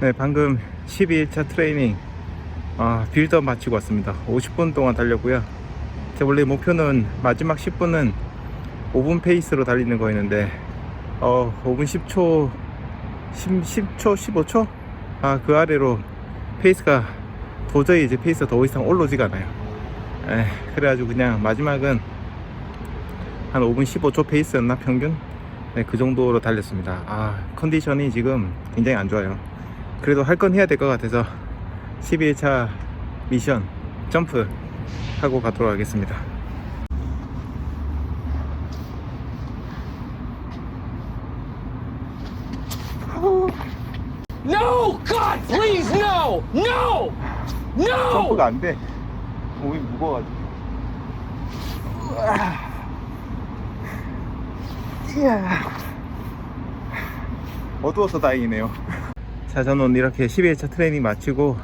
네, 방금 12일차 트레이닝 아, 빌드업 마치고 왔습니다. 50분 동안 달렸고요. 제 원래 목표는 마지막 10분은 5분 페이스로 달리는 거였는데 어, 5분 10초 10, 초 15초? 아, 그 아래로 페이스가 도저히 이제 페이스가 더 이상 올라오지가 않아요. 에, 그래가지고 그냥 마지막은 한 5분 15초 페이스였나 평균? 네, 그 정도로 달렸습니다. 아, 컨디션이 지금 굉장히 안 좋아요. 그래도 할 건 해야 될 것 같아서 12일차 미션 점프 하고 가도록 하겠습니다. No! God, please, no! No! No! 점프가 안 돼. 몸이 무거워가지고. 이야. 어두워서 다행이네요. 자, 저는 이렇게 12회차 트레이닝 마치고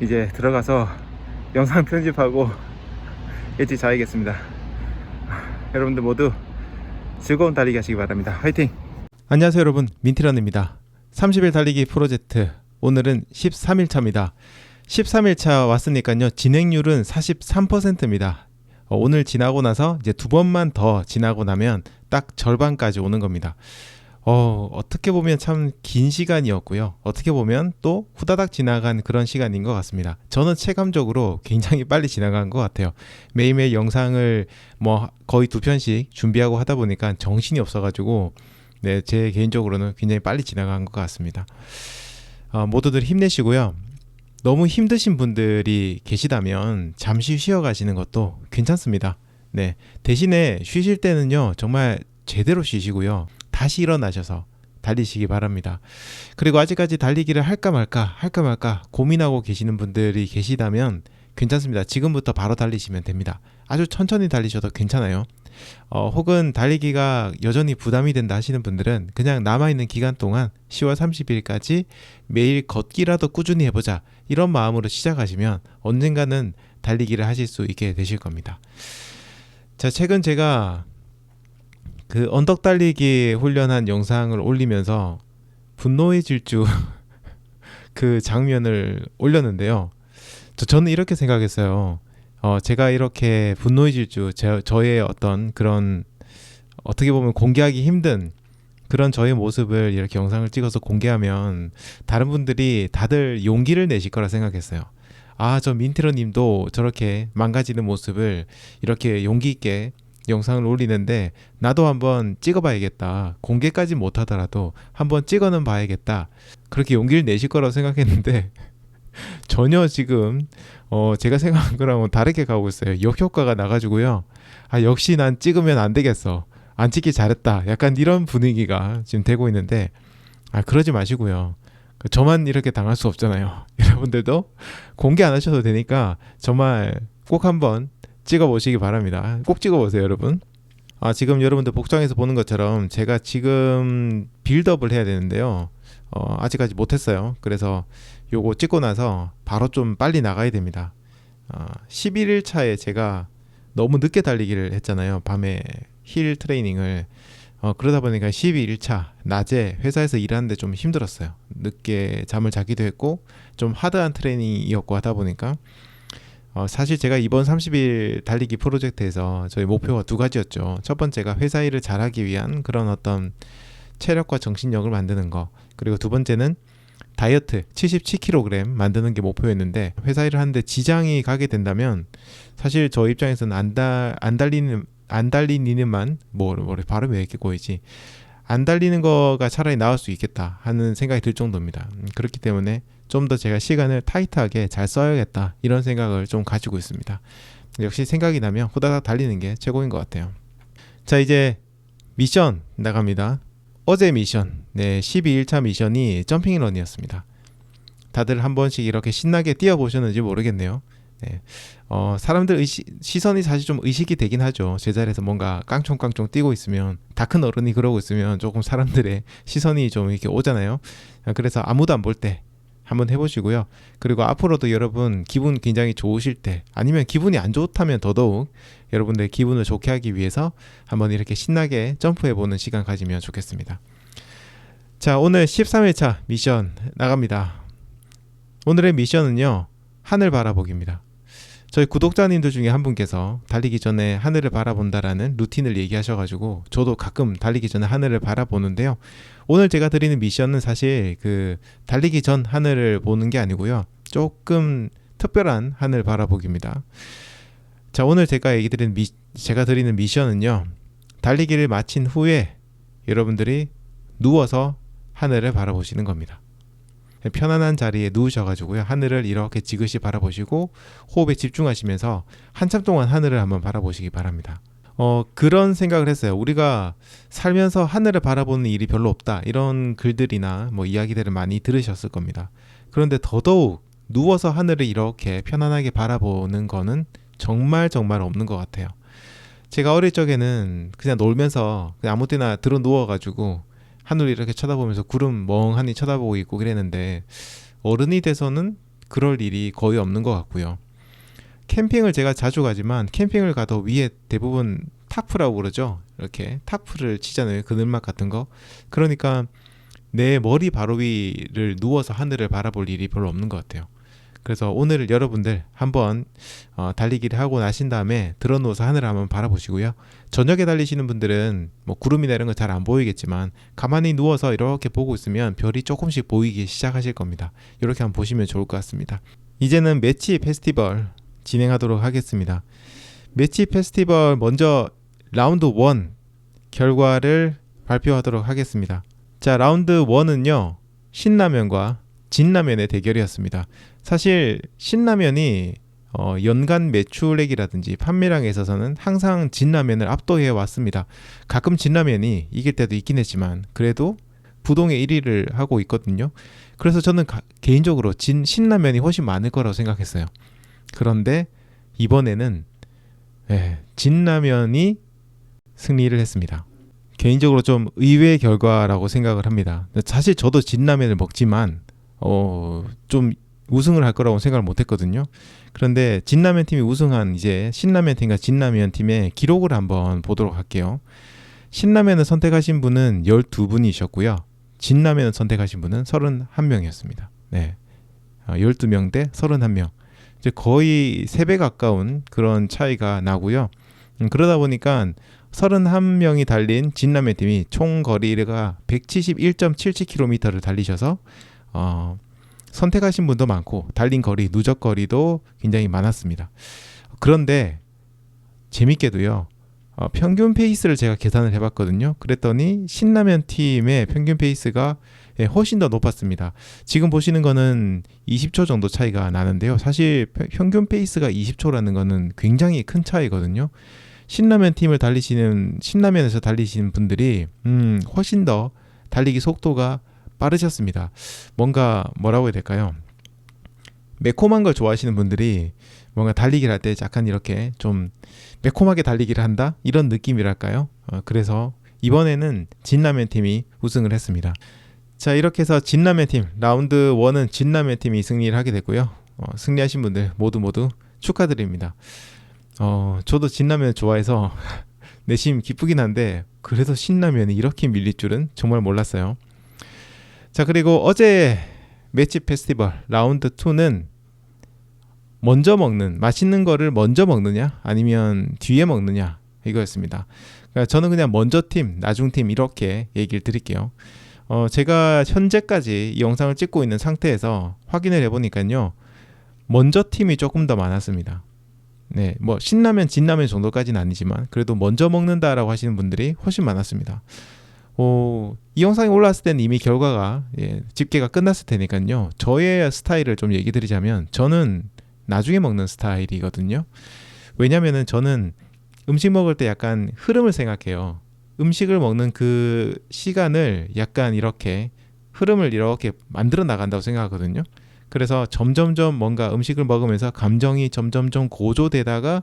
이제 들어가서 영상 편집하고 일찍 자야겠습니다. 여러분들 모두 즐거운 달리기 하시기 바랍니다. 화이팅! 안녕하세요 여러분 민티런입니다. 30일 달리기 프로젝트 오늘은 13일 차입니다. 13일 차 왔으니까요 진행률은 43%입니다. 어, 오늘 지나고 나서 이제 두 번만 더 지나고 나면 딱 절반까지 오는 겁니다. 어, 어떻게 보면 참 긴 시간이었고요. 어떻게 보면 또 후다닥 지나간 그런 시간인 것 같습니다. 저는 체감적으로 굉장히 빨리 지나간 것 같아요. 매일매일 영상을 뭐 거의 두 편씩 준비하고 하다 보니까 정신이 없어가지고 네, 제 개인적으로는 굉장히 빨리 지나간 것 같습니다. 어, 모두들 힘내시고요. 너무 힘드신 분들이 계시다면 잠시 쉬어 가시는 것도 괜찮습니다. 네. 대신에 쉬실 때는요, 정말 제대로 쉬시고요. 다시 일어나셔서 달리시기 바랍니다. 그리고 아직까지 달리기를 할까 말까, 할까 말까 고민하고 계시는 분들이 계시다면 괜찮습니다. 지금부터 바로 달리시면 됩니다. 아주 천천히 달리셔도 괜찮아요. 어, 혹은 달리기가 여전히 부담이 된다 하시는 분들은 그냥 남아있는 기간 동안 10월 30일까지 매일 걷기라도 꾸준히 해보자 이런 마음으로 시작하시면 언젠가는 달리기를 하실 수 있게 되실 겁니다. 자, 최근 제가 그 언덕 달리기 훈련한 영상을 올리면서 분노의 질주 그 장면을 올렸는데요. 저, 저는 이렇게 생각했어요. 어, 제가 이렇게 분노의 질주, 제, 저의 어떤 그런 어떻게 보면 공개하기 힘든 그런 저의 모습을 이렇게 영상을 찍어서 공개하면 다른 분들이 다들 용기를 내실 거라 생각했어요. 아, 저 민트러 님도 저렇게 망가지는 모습을 이렇게 용기 있게 영상을 올리는데 나도 한번 찍어봐야겠다. 공개까지 못하더라도 한번 찍어는 봐야겠다. 그렇게 용기를 내실 거라고 생각했는데 전혀 지금 어 제가 생각한 거랑은 다르게 가고 있어요. 역효과가 나가지고요. 아 역시 난 찍으면 안 되겠어. 안 찍기 잘했다. 약간 이런 분위기가 지금 되고 있는데 아 그러지 마시고요. 그 저만 이렇게 당할 수 없잖아요. 여러분들도 공개 안 하셔도 되니까 정말 꼭 한번 찍어 보시기 바랍니다. 꼭 찍어 보세요, 여러분. 아 지금 여러분들 복장에서 보는 것처럼 제가 지금 빌드업을 해야 되는데요. 어, 아직까지 못했어요. 그래서 요거 찍고 나서 바로 좀 빨리 나가야 됩니다. 어, 11일 차에 제가 너무 늦게 달리기를 했잖아요. 밤에 힐 트레이닝을 어, 그러다 보니까 12일 차 낮에 회사에서 일하는데 좀 힘들었어요. 늦게 잠을 자기도 했고 좀 하드한 트레이닝이었고 하다 보니까 어, 사실 제가 이번 30일 달리기 프로젝트에서 저희 목표가 두 가지였죠. 첫 번째가 회사 일을 잘하기 위한 그런 어떤 체력과 정신력을 만드는 거. 그리고 두 번째는 다이어트 77kg 만드는 게 목표였는데 회사 일을 하는데 지장이 가게 된다면 사실 저 입장에서는 안, 달, 안 달리는 안 달리는만 뭐, 뭐 발음이 왜 이렇게 꼬이지 안 달리는 거가 차라리 나을 수 있겠다 하는 생각이 들 정도입니다. 음, 그렇기 때문에 좀 더 제가 시간을 타이트하게 잘 써야겠다 이런 생각을 좀 가지고 있습니다. 역시 생각이 나면 후다닥 달리는 게 최고인 것 같아요. 자 이제 미션 나갑니다. 어제 미션, 네 12일차 미션이 점핑런이었습니다. 다들 한 번씩 이렇게 신나게 뛰어보셨는지 모르겠네요. 네. 어, 사람들 의시, 시선이 사실 좀 의식이 되긴 하죠. 제자리에서 뭔가 깡총깡총 뛰고 있으면 다 큰 어른이 그러고 있으면 조금 사람들의 시선이 좀 이렇게 오잖아요. 아, 그래서 아무도 안 볼 때 한번 해보시고요. 그리고 앞으로도 여러분 기분 굉장히 좋으실 때 아니면 기분이 안 좋다면 더더욱 여러분들 기분을 좋게 하기 위해서 한번 이렇게 신나게 점프해보는 시간 가지면 좋겠습니다. 자, 오늘 13회차 미션 나갑니다. 오늘의 미션은요, 하늘 바라보기입니다. 저희 구독자님들 중에 한 분께서 달리기 전에 하늘을 바라본다라는 루틴을 얘기하셔가지고 저도 가끔 달리기 전에 하늘을 바라보는데요. 오늘 제가 드리는 미션은 사실 그 달리기 전 하늘을 보는 게 아니고요. 조금 특별한 하늘 바라보기입니다. 자, 오늘 제가 얘기 드리는 미, 제가 드리는 미션은요. 달리기를 마친 후에 여러분들이 누워서 하늘을 바라보시는 겁니다. 편안한 자리에 누우셔가지고요. 하늘을 이렇게 지그시 바라보시고 호흡에 집중하시면서 한참 동안 하늘을 한번 바라보시기 바랍니다. 어, 그런 생각을 했어요. 우리가 살면서 하늘을 바라보는 일이 별로 없다. 이런 글들이나 뭐 이야기들을 많이 들으셨을 겁니다. 그런데 더더욱 누워서 하늘을 이렇게 편안하게 바라보는 거는 정말 정말 없는 것 같아요. 제가 어릴 적에는 그냥 놀면서 그냥 아무 때나 들어 누워가지고 하늘 이렇게 쳐다보면서 구름 멍하니 쳐다보고 있고 그랬는데 어른이 돼서는 그럴 일이 거의 없는 것 같고요. 캠핑을 제가 자주 가지만 캠핑을 가도 위에 대부분 타프라고 그러죠. 이렇게 타프를 치잖아요. 그늘막 같은 거. 그러니까 내 머리 바로 위를 누워서 하늘을 바라볼 일이 별로 없는 것 같아요. 그래서 오늘 여러분들 한번 어, 달리기를 하고 나신 다음에 들어 누워서 하늘을 한번 바라보시고요. 저녁에 달리시는 분들은 뭐 구름이나 이런 거 잘 안 보이겠지만 가만히 누워서 이렇게 보고 있으면 별이 조금씩 보이기 시작하실 겁니다. 이렇게 한번 보시면 좋을 것 같습니다. 이제는 매치 페스티벌 진행하도록 하겠습니다. 매치 페스티벌 먼저 라운드 1 결과를 발표하도록 하겠습니다. 자, 라운드 1은요. 신라면과 진라면의 대결이었습니다. 사실 신라면이 어, 연간 매출액이라든지 판매량에 있어서는 항상 진라면을 압도해 왔습니다. 가끔 진라면이 이길 때도 있긴 했지만 그래도 부동의 1위를 하고 있거든요. 그래서 저는 가- 개인적으로 진 신라면이 훨씬 많을 거라고 생각했어요. 그런데 이번에는 예, 진라면이 승리를 했습니다. 개인적으로 좀 의외의 결과라고 생각을 합니다. 사실 저도 진라면을 먹지만 어, 좀 우승을 할 거라고 생각을 못 했거든요. 그런데 진라면 팀이 우승한 이제 신라면 팀과 진라면 팀의 기록을 한번 보도록 할게요. 신라면을 선택하신 분은 12분이셨고요. 진라면을 선택하신 분은 31명이었습니다. 네. 어, 12명 대 31명. 이제 거의 3배 가까운 그런 차이가 나고요. 음, 그러다 보니까 31명이 달린 진라면 팀이 총 거리가 171.77km를 달리셔서 어, 선택하신 분도 많고 달린 거리 누적 거리도 굉장히 많았습니다. 그런데 재밌게도요. 어, 평균 페이스를 제가 계산을 해봤거든요. 그랬더니 신라면 팀의 평균 페이스가 예, 훨씬 더 높았습니다. 지금 보시는 거는 20초 정도 차이가 나는데요. 사실 평- 평균 페이스가 20초라는 거는 굉장히 큰 차이거든요. 신라면 팀을 달리시는 신라면에서 달리시는 분들이 음, 훨씬 더 달리기 속도가 빠르셨습니다. 뭔가 뭐라고 해야 될까요? 매콤한 걸 좋아하시는 분들이 뭔가 달리기를 할 때 약간 이렇게 좀 매콤하게 달리기를 한다 이런 느낌이랄까요? 어, 그래서 이번에는 진라면 팀이 우승을 했습니다. 자 이렇게 해서 진라면 팀 라운드 1은 진라면 팀이 승리를 하게 됐고요. 어, 승리하신 분들 모두 모두 축하드립니다. 어, 저도 진라면 좋아해서 내심 기쁘긴 한데 그래서 신라면이 이렇게 밀릴 줄은 정말 몰랐어요. 자 그리고 어제 매치 페스티벌 라운드 2는 먼저 먹는 맛있는 거를 먼저 먹느냐 아니면 뒤에 먹느냐 이거였습니다. 그러니까 저는 그냥 먼저 팀, 나중 팀 이렇게 얘기를 드릴게요. 어, 제가 현재까지 이 영상을 찍고 있는 상태에서 확인을 해보니까요. 먼저 팀이 조금 더 많았습니다. 네, 뭐 신라면, 진라면 정도까지는 아니지만 그래도 먼저 먹는다라고 하시는 분들이 훨씬 많았습니다. 어, 이 영상이 올라왔을 때는 이미 결과가 예, 집계가 끝났을 테니까요. 저의 스타일을 좀 얘기 드리자면 저는 나중에 먹는 스타일이거든요. 왜냐면은 저는 음식 먹을 때 약간 흐름을 생각해요. 음식을 먹는 그 시간을 약간 이렇게 흐름을 이렇게 만들어 나간다고 생각하거든요. 그래서 점점점 뭔가 음식을 먹으면서 감정이 점점점 고조되다가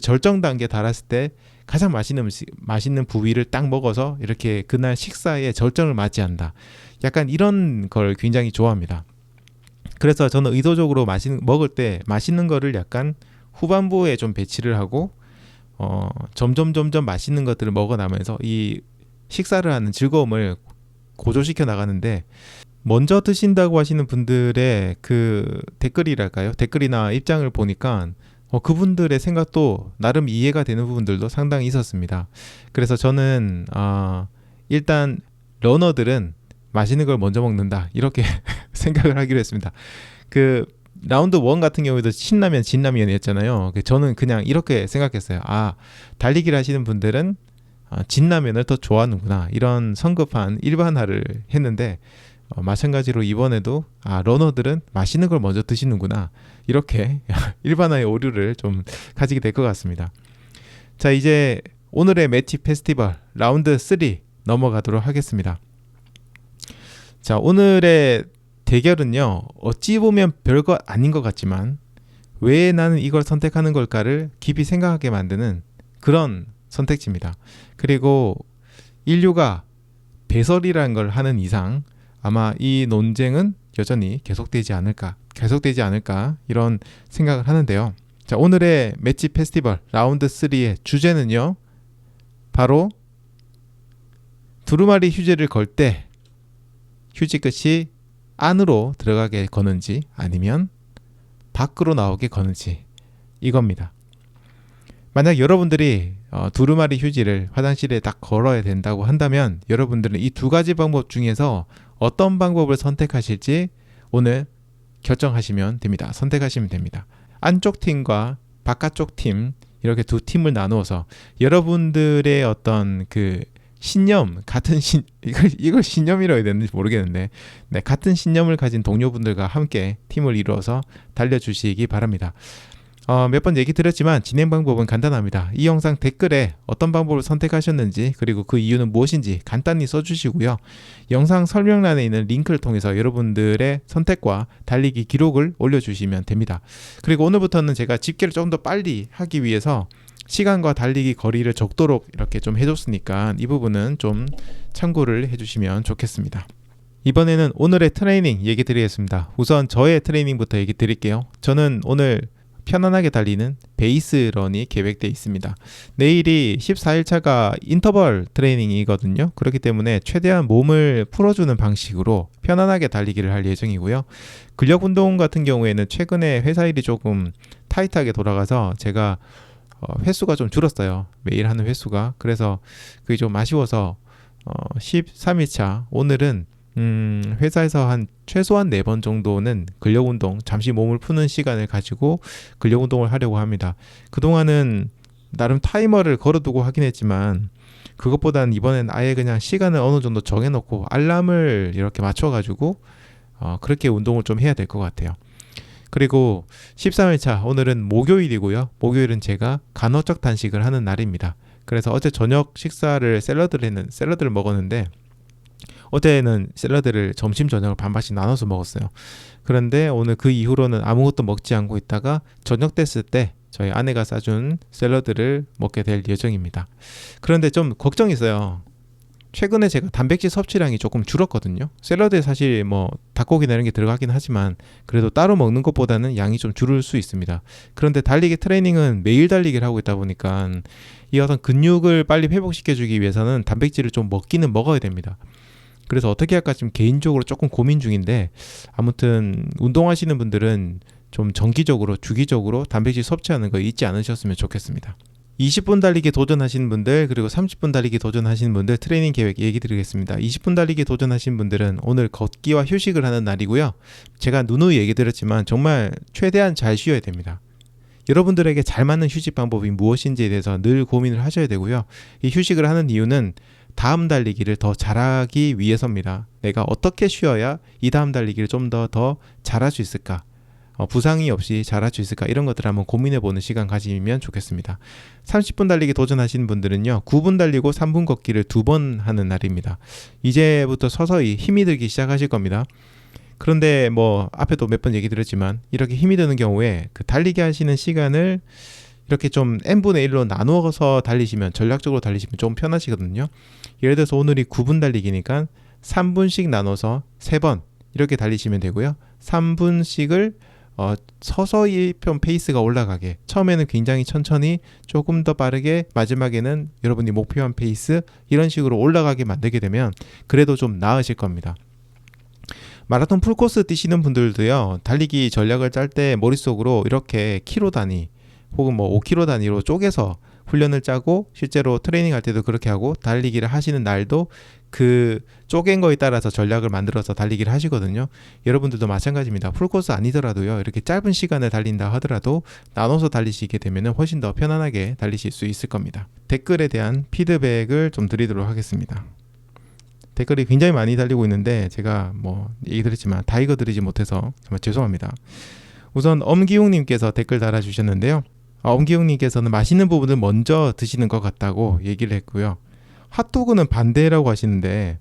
절정 단계 달았을 때 가장 맛있는 음식, 맛있는 부위를 딱 먹어서 이렇게 그날 식사에 절정을 맞이한다. 약간 이런 걸 굉장히 좋아합니다. 그래서 저는 의도적으로 맛있는 먹을 때 맛있는 거를 약간 후반부에 좀 배치를 하고 어 점점 점점 맛있는 것들을 먹어 나면서 이 식사를 하는 즐거움을 고조시켜 나가는데 먼저 드신다고 하시는 분들의 그 댓글이랄까요? 댓글이나 입장을 보니까 어, 그분들의 생각도 나름 이해가 되는 부분들도 상당히 있었습니다. 그래서 저는 아, 일단 러너들은 맛있는 걸 먼저 먹는다 이렇게 생각을 하기로 했습니다. 그 라운드 1 같은 경우에도 신라면 진라면이었잖아요. 그 저는 그냥 이렇게 생각했어요. 아 달리기를 하시는 분들은 아, 진라면을 더 좋아하는구나 이런 성급한 일반화를 했는데 어, 마찬가지로 이번에도 아 러너들은 맛있는 걸 먼저 드시는구나 이렇게 일반화의 오류를 좀 가지게 될 것 같습니다. 자 이제 오늘의 매치 페스티벌 라운드 3 넘어가도록 하겠습니다. 자 오늘의 대결은요 어찌 보면 별것 아닌 것 같지만 왜 나는 이걸 선택하는 걸까를 깊이 생각하게 만드는 그런 선택지입니다. 그리고 인류가 배설이라는 걸 하는 이상 아마 이 논쟁은 여전히 계속되지 않을까, 계속되지 않을까 이런 생각을 하는데요. 자, 오늘의 매치 페스티벌 라운드 3의 주제는요. 바로 두루마리 휴지를 걸 때 휴지 끝이 안으로 들어가게 거는지 아니면 밖으로 나오게 거는지 이겁니다. 만약 여러분들이 어, 두루마리 휴지를 화장실에 딱 걸어야 된다고 한다면 여러분들은 이 두 가지 방법 중에서 어떤 방법을 선택하실지 오늘 결정하시면 됩니다. 선택하시면 됩니다. 안쪽 팀과 바깥쪽 팀 이렇게 두 팀을 나누어서 여러분들의 어떤 그 신념 같은 신 이걸 이걸 신념이라고 해야 되는지 모르겠는데 네, 같은 신념을 가진 동료분들과 함께 팀을 이루어서 달려주시기 바랍니다. 어, 몇 번 얘기 드렸지만 진행 방법은 간단합니다. 이 영상 댓글에 어떤 방법을 선택하셨는지 그리고 그 이유는 무엇인지 간단히 써주시고요. 영상 설명란에 있는 링크를 통해서 여러분들의 선택과 달리기 기록을 올려주시면 됩니다. 그리고 오늘부터는 제가 집계를 조금 더 빨리 하기 위해서 시간과 달리기 거리를 적도록 이렇게 좀 해줬으니까 이 부분은 좀 참고를 해주시면 좋겠습니다. 이번에는 오늘의 트레이닝 얘기 드리겠습니다. 우선 저의 트레이닝부터 얘기 드릴게요. 저는 오늘 편안하게 달리는 베이스 런이 계획되어 있습니다. 내일이 14일차가 인터벌 트레이닝이거든요. 그렇기 때문에 최대한 몸을 풀어주는 방식으로 편안하게 달리기를 할 예정이고요. 근력 운동 같은 경우에는 최근에 회사 일이 조금 타이트하게 돌아가서 제가 어, 횟수가 좀 줄었어요. 매일 하는 횟수가. 그래서 그게 좀 아쉬워서 어, 13일차 오늘은 음, 회사에서 한 최소한 4번 정도는 근력 운동, 잠시 몸을 푸는 시간을 가지고 근력 운동을 하려고 합니다. 그동안은 나름 타이머를 걸어두고 하긴 했지만 그것보다는 이번엔 아예 그냥 시간을 어느 정도 정해놓고 알람을 이렇게 맞춰가지고 어, 그렇게 운동을 좀 해야 될 것 같아요. 그리고 13일차 오늘은 목요일이고요. 목요일은 제가 간헐적 단식을 하는 날입니다. 그래서 어제 저녁 식사를 샐러드를 했는 샐러드를 먹었는데 어제는 샐러드를 점심 저녁을 반반씩 나눠서 먹었어요. 그런데 오늘 그 이후로는 아무것도 먹지 않고 있다가 저녁 됐을 때 저희 아내가 싸준 샐러드를 먹게 될 예정입니다. 그런데 좀 걱정이 있어요. 최근에 제가 단백질 섭취량이 조금 줄었거든요. 샐러드에 사실 뭐 닭고기나 이런 게 들어가긴 하지만 그래도 따로 먹는 것보다는 양이 좀 줄을 수 있습니다. 그런데 달리기 트레이닝은 매일 달리기를 하고 있다 보니까 이 어떤 근육을 빨리 회복시켜 주기 위해서는 단백질을 좀 먹기는 먹어야 됩니다. 그래서 어떻게 할까 지금 개인적으로 조금 고민 중인데 아무튼 운동하시는 분들은 좀 정기적으로 주기적으로 단백질 섭취하는 거 잊지 않으셨으면 좋겠습니다. 20분 달리기 도전하시는 분들 그리고 30분 달리기 도전하시는 분들 트레이닝 계획 얘기 드리겠습니다. 20분 달리기 도전하시는 분들은 오늘 걷기와 휴식을 하는 날이고요. 제가 누누이 얘기 드렸지만 정말 최대한 잘 쉬어야 됩니다. 여러분들에게 잘 맞는 휴식 방법이 무엇인지에 대해서 늘 고민을 하셔야 되고요. 이 휴식을 하는 이유는 다음 달리기를 더 잘하기 위해서입니다. 내가 어떻게 쉬어야 이 다음 달리기를 좀더더 잘할 수 있을까? 어, 부상이 없이 잘할 수 있을까 이런 것들 한번 고민해 보는 시간 가지면 좋겠습니다. 30분 달리기 도전하시는 분들은요 9분 달리고 3분 걷기를 두 번 하는 날입니다. 이제부터 서서히 힘이 들기 시작하실 겁니다. 그런데 뭐 앞에도 몇 번 얘기 드렸지만 이렇게 힘이 드는 경우에 그 달리기 하시는 시간을 이렇게 좀 n분의 1로 나누어서 달리시면 전략적으로 달리시면 좀 편하시거든요. 예를 들어서 오늘이 9분 달리기니까 3분씩 나눠서 3번 이렇게 달리시면 되고요. 3분씩을 어, 서서히 좀 페이스가 올라가게 처음에는 굉장히 천천히 조금 더 빠르게 마지막에는 여러분이 목표한 페이스 이런 식으로 올라가게 만들게 되면 그래도 좀 나으실 겁니다. 마라톤 풀코스 뛰시는 분들도요 달리기 전략을 짤 때 머릿속으로 이렇게 키로 단위 혹은 뭐 5km 단위로 쪼개서 훈련을 짜고 실제로 트레이닝 할 때도 그렇게 하고 달리기를 하시는 날도 그 쪼갠 거에 따라서 전략을 만들어서 달리기를 하시거든요. 여러분들도 마찬가지입니다. 풀코스 아니더라도요. 이렇게 짧은 시간을 달린다 하더라도 나눠서 달리시게 되면 훨씬 더 편안하게 달리실 수 있을 겁니다. 댓글에 대한 피드백을 좀 드리도록 하겠습니다. 댓글이 굉장히 많이 달리고 있는데 제가 뭐 얘기 드렸지만 다 읽어드리지 못해서 정말 죄송합니다. 우선 엄기웅님께서 댓글 달아주셨는데요. 아, 엄기웅님께서는 맛있는 부분을 먼저 드시는 것 같다고 얘기를 했고요. 핫도그는 반대라고 하시는데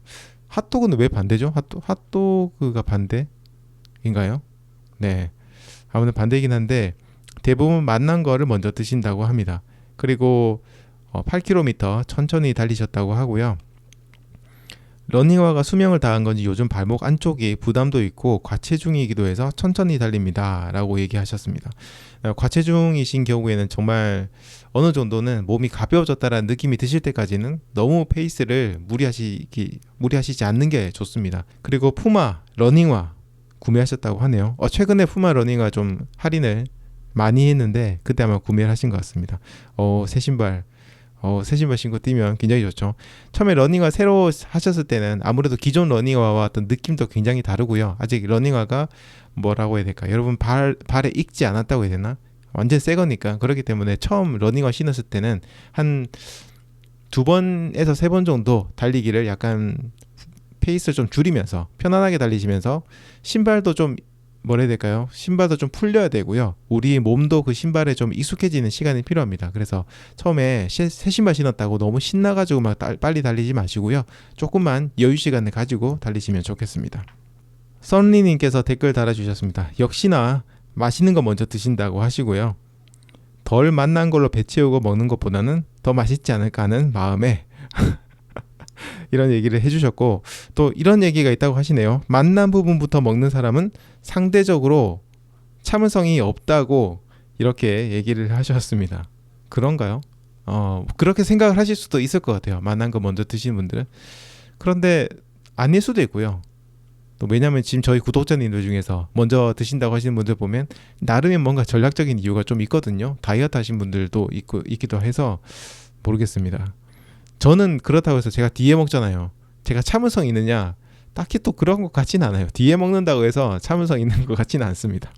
핫도그는 왜 반대죠? 핫도, 핫도그가 반대인가요? 네. 아무튼 반대이긴 한데 대부분 맛난 거를 먼저 드신다고 합니다. 그리고 어, 8km 천천히 달리셨다고 하고요. 러닝화가 수명을 다한 건지 요즘 발목 안쪽이 부담도 있고 과체중이기도 해서 천천히 달립니다. 라고 얘기하셨습니다. 어, 과체중이신 경우에는 정말 어느 정도는 몸이 가벼워졌다라는 느낌이 드실 때까지는 너무 페이스를 무리하시기, 무리하시지 않는 게 좋습니다. 그리고 푸마 러닝화 구매하셨다고 하네요. 어, 최근에 푸마 러닝화 좀 할인을 많이 했는데 그때 아마 구매를 하신 것 같습니다. 어, 새 신발 어, 새 신발 신고 뛰면 굉장히 좋죠. 처음에 러닝화 새로 하셨을 때는 아무래도 기존 러닝화와 어떤 느낌도 굉장히 다르고요. 아직 러닝화가 뭐라고 해야 될까? 여러분 발 발에 익지 않았다고 해야 되나? 완전 새 거니까 그렇기 때문에 처음 러닝화 신었을 때는 한 두 번에서 세 번 정도 달리기를 약간 페이스를 좀 줄이면서 편안하게 달리시면서 신발도 좀 뭐라 해야 될까요? 신발도 좀 풀려야 되고요. 우리 몸도 그 신발에 좀 익숙해지는 시간이 필요합니다. 그래서 처음에 새 신발 신었다고 너무 신나가지고 막 달- 빨리 달리지 마시고요. 조금만 여유 시간을 가지고 달리시면 좋겠습니다. 썬리님께서 댓글 달아주셨습니다. 역시나 맛있는 거 먼저 드신다고 하시고요. 덜 맛난 걸로 배 채우고 먹는 것보다는 더 맛있지 않을까 하는 마음에 이런 얘기를 해주셨고 또 이런 얘기가 있다고 하시네요. 맛난 부분부터 먹는 사람은 상대적으로 참을성이 없다고 이렇게 얘기를 하셨습니다. 그런가요? 어, 그렇게 생각을 하실 수도 있을 것 같아요. 맛난 거 먼저 드시는 분들은. 그런데 아닐 수도 있고요. 또 왜냐하면 지금 저희 구독자님들 중에서 먼저 드신다고 하시는 분들 보면 나름의 뭔가 전략적인 이유가 좀 있거든요. 다이어트 하신 분들도 있고 있기도 해서 모르겠습니다. 저는 그렇다고 해서 제가 뒤에 먹잖아요. 제가 참을성 있느냐? 딱히 또 그런 것 같진 않아요. 뒤에 먹는다고 해서 참을성 있는 것 같지는 않습니다.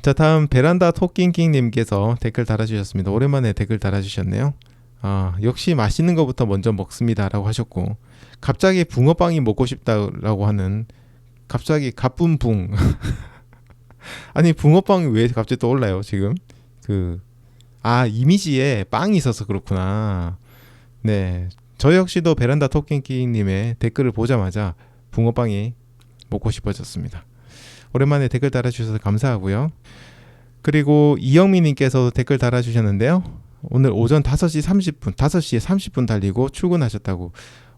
자 다음 베란다 토킹킹님께서 댓글 달아주셨습니다. 오랜만에 댓글 달아주셨네요. 아 역시 맛있는 것부터 먼저 먹습니다라고 하셨고 갑자기 붕어빵이 먹고 싶다라고 하는 갑자기 가쁜 붕 아니 붕어빵이 왜 갑자기 떠올라요 지금 그 아 이미지에 빵이 있어서 그렇구나 네. 저 역시도 베란다 토킹킹님의 댓글을 보자마자 붕어빵이 먹고 싶어졌습니다. 오랜만에 댓글 달아주셔서 감사하고요. 그리고 이영민님께서 댓글 달아주셨는데요. 오늘 오전 5시 30분 5시에 30분 달리고 출근하셨다고.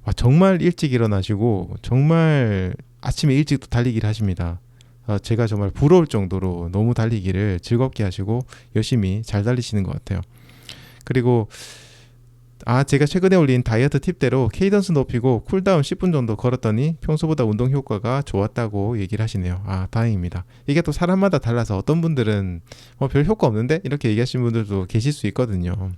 와 정말 일찍 일어나시고 정말 아침에 일찍 또 달리기를 하십니다. 어, 제가 정말 부러울 정도로 너무 달리기를 즐겁게 하시고 열심히 잘 달리시는 것 같아요. 그리고 아 제가 최근에 올린 다이어트 팁대로 케이던스 높이고 쿨다운 10분 정도 걸었더니 평소보다 운동 효과가 좋았다고 얘기를 하시네요. 아 다행입니다. 이게 또 사람마다 달라서 어떤 분들은 어, 별 효과 없는데 이렇게 얘기하시는 분들도 계실 수 있거든요.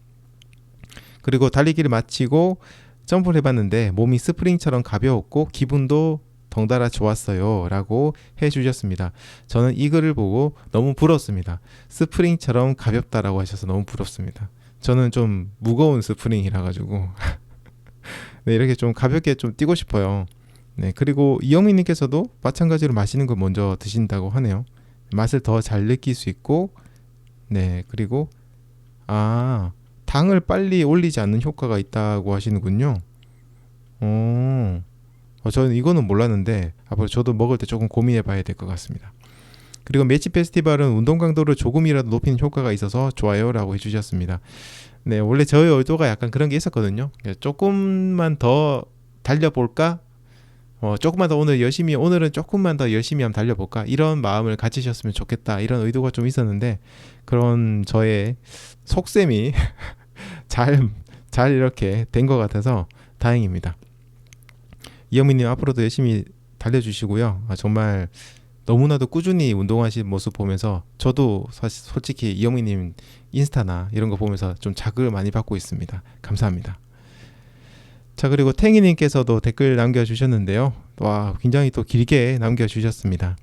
그리고 달리기를 마치고 점프를 해봤는데 몸이 스프링처럼 가벼웠고 기분도 덩달아 좋았어요 라고 해주셨습니다 저는 이 글을 보고 너무 부럽습니다 스프링처럼 가볍다라고 하셔서 너무 부럽습니다 저는 좀 무거운 스프링이라 가지고. 네, 이렇게 좀 가볍게 좀 뛰고 싶어요. 네 그리고 이영민님께서도 마찬가지로 맛있는 걸 먼저 드신다고 하네요. 맛을 더 잘 느낄 수 있고 네 그리고 아 당을 빨리 올리지 않는 효과가 있다고 하시는군요. 어, 어, 저는 이거는 몰랐는데 앞으로 저도 먹을 때 조금 고민해 봐야 될 것 같습니다. 그리고 매치 페스티벌은 운동 강도를 조금이라도 높이는 효과가 있어서 좋아요라고 해주셨습니다. 네, 원래 저의 의도가 약간 그런 게 있었거든요. 조금만 더 달려볼까 어, 조금만 더 오늘 열심히 오늘은 조금만 더 열심히 한번 달려볼까 이런 마음을 가지셨으면 좋겠다 이런 의도가 좀 있었는데 그런 저의 속셈이 잘 잘 이렇게 된 것 같아서 다행입니다. 이영민님 앞으로도 열심히 달려주시고요. 아, 정말 너무나도 꾸준히 운동하시는 모습 보면서 저도 사실 솔직히 이영민님 인스타나 이런 거 보면서 좀 자극을 많이 받고 있습니다. 감사합니다. 자 그리고 탱이님께서도 댓글 남겨주셨는데요. 와 굉장히 또 길게 남겨주셨습니다.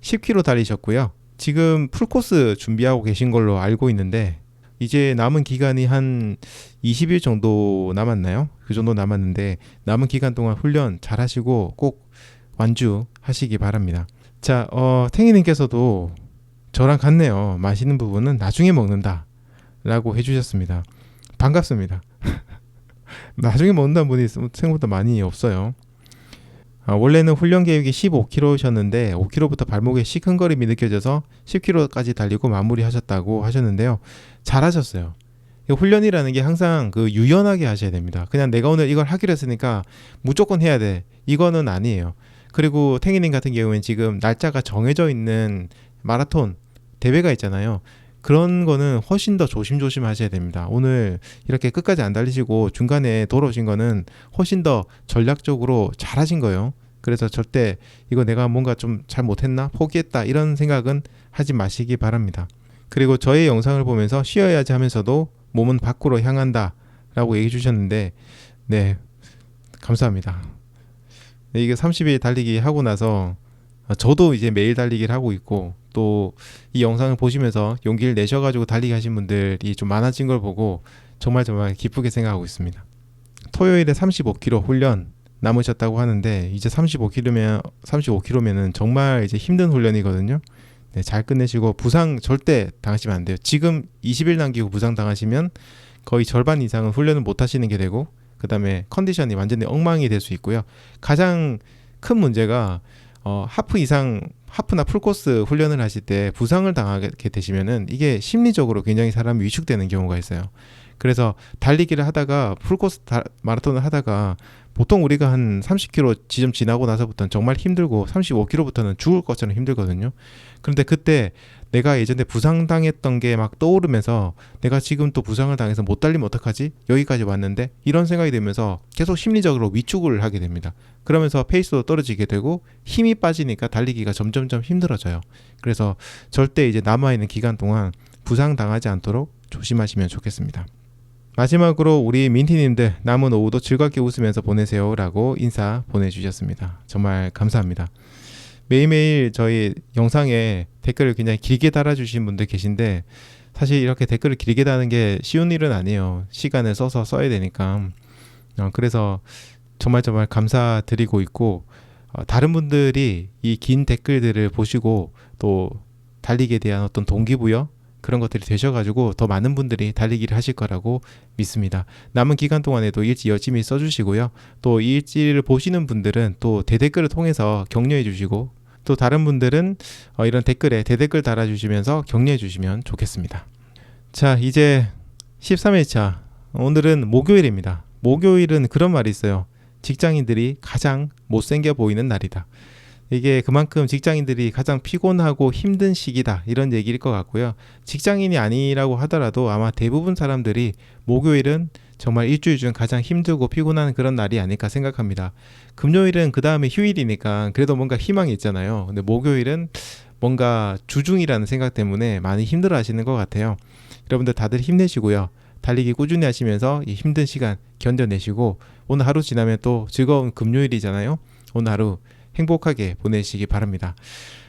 10km 달리셨고요. 지금 풀코스 준비하고 계신 걸로 알고 있는데 이제 남은 기간이 한 20일 정도 남았나요? 그 정도 남았는데 남은 기간 동안 훈련 잘 하시고 꼭 완주하시기 바랍니다. 자, 어, 탱이님께서도 저랑 같네요. 맛있는 부분은 나중에 먹는다. 라고 해주셨습니다. 반갑습니다. 나중에 먹는다는 분이 생각보다 많이 없어요. 아, 원래는 훈련 계획이 15km셨는데 5km부터 발목에 시큰거림이 느껴져서 10km까지 달리고 마무리하셨다고 하셨는데요. 잘하셨어요. 이 훈련이라는 게 항상 그 유연하게 하셔야 됩니다. 그냥 내가 오늘 이걸 하기로 했으니까 무조건 해야 돼. 이거는 아니에요. 그리고 탱이님 같은 경우에는 지금 날짜가 정해져 있는 마라톤 대회가 있잖아요. 그런 거는 훨씬 더 조심조심 하셔야 됩니다. 오늘 이렇게 끝까지 안 달리시고 중간에 돌아오신 거는 훨씬 더 전략적으로 잘 하신 거예요. 그래서 절대 이거 내가 뭔가 좀 잘 못했나 포기했다 이런 생각은 하지 마시기 바랍니다. 그리고 저의 영상을 보면서 쉬어야지 하면서도 몸은 밖으로 향한다 라고 얘기해 주셨는데 네 감사합니다. 네, 이게 30일 달리기 하고 나서 아, 저도 이제 매일 달리기를 하고 있고 또 이 영상을 보시면서 용기를 내셔가지고 달리기 하신 분들이 좀 많아진 걸 보고 정말 정말 기쁘게 생각하고 있습니다. 토요일에 35km 훈련 남으셨다고 하는데 이제 35km면 35km면은 정말 이제 힘든 훈련이거든요. 네, 잘 끝내시고 부상 절대 당하시면 안 돼요. 지금 20일 남기고 부상 당하시면 거의 절반 이상은 훈련을 못 하시는 게 되고 그다음에 컨디션이 완전히 엉망이 될 수 있고요. 가장 큰 문제가 어, 하프 이상 하프나 풀코스 훈련을 하실 때 부상을 당하게 되시면은 이게 심리적으로 굉장히 사람이 위축되는 경우가 있어요. 그래서 달리기를 하다가 풀코스 다, 마라톤을 하다가 보통 우리가 한 30km 지점 지나고 나서부터는 정말 힘들고 35km부터는 죽을 것처럼 힘들거든요. 그런데 그때 내가 예전에 부상 당했던 게 막 떠오르면서 내가 지금 또 부상을 당해서 못 달리면 어떡하지? 여기까지 왔는데 이런 생각이 들면서 계속 심리적으로 위축을 하게 됩니다. 그러면서 페이스도 떨어지게 되고 힘이 빠지니까 달리기가 점점점 힘들어져요. 그래서 절대 이제 남아 있는 기간 동안 부상 당하지 않도록 조심하시면 좋겠습니다. 마지막으로 우리 민티님들 남은 오후도 즐겁게 웃으면서 보내세요 라고 인사 보내주셨습니다. 정말 감사합니다. 매일매일 저희 영상에 댓글을 굉장히 길게 달아주신 분들 계신데 사실 이렇게 댓글을 길게 다는 게 쉬운 일은 아니에요. 시간을 써서 써야 되니까. 어, 그래서 정말 정말 감사드리고 있고 어, 다른 분들이 이 긴 댓글들을 보시고 또 달리기에 대한 어떤 동기부여 그런 것들이 되셔가지고 더 많은 분들이 달리기를 하실 거라고 믿습니다. 남은 기간 동안에도 일지 열심히 써주시고요. 또 이 일지를 보시는 분들은 또 대댓글을 통해서 격려해 주시고 또 다른 분들은 어, 이런 댓글에 대댓글 달아주시면서 격려해 주시면 좋겠습니다. 자 이제 13일차 오늘은 목요일입니다. 목요일은 그런 말이 있어요. 직장인들이 가장 못생겨 보이는 날이다. 이게 그만큼 직장인들이 가장 피곤하고 힘든 시기다 이런 얘기일 것 같고요. 직장인이 아니라고 하더라도 아마 대부분 사람들이 목요일은 정말 일주일 중 가장 힘들고 피곤한 그런 날이 아닐까 생각합니다. 금요일은 그 다음에 휴일이니까 그래도 뭔가 희망이 있잖아요. 근데 목요일은 뭔가 주중이라는 생각 때문에 많이 힘들어 하시는 것 같아요. 여러분들 다들 힘내시고요. 달리기 꾸준히 하시면서 이 힘든 시간 견뎌내시고 오늘 하루 지나면 또 즐거운 금요일이잖아요. 오늘 하루 행복하게 보내시기 바랍니다.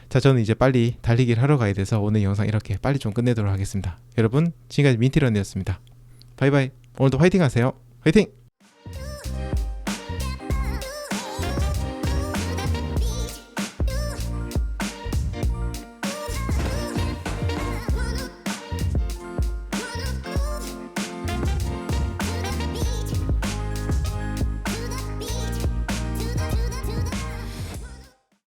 자, 저는 이제 빨리 달리기를 하러 가야 돼서 오늘 영상 이렇게 빨리 좀 끝내도록 하겠습니다. 여러분, 지금까지 민티런이었습니다. 바이바이. 오늘도 화이팅 하세요. 화이팅!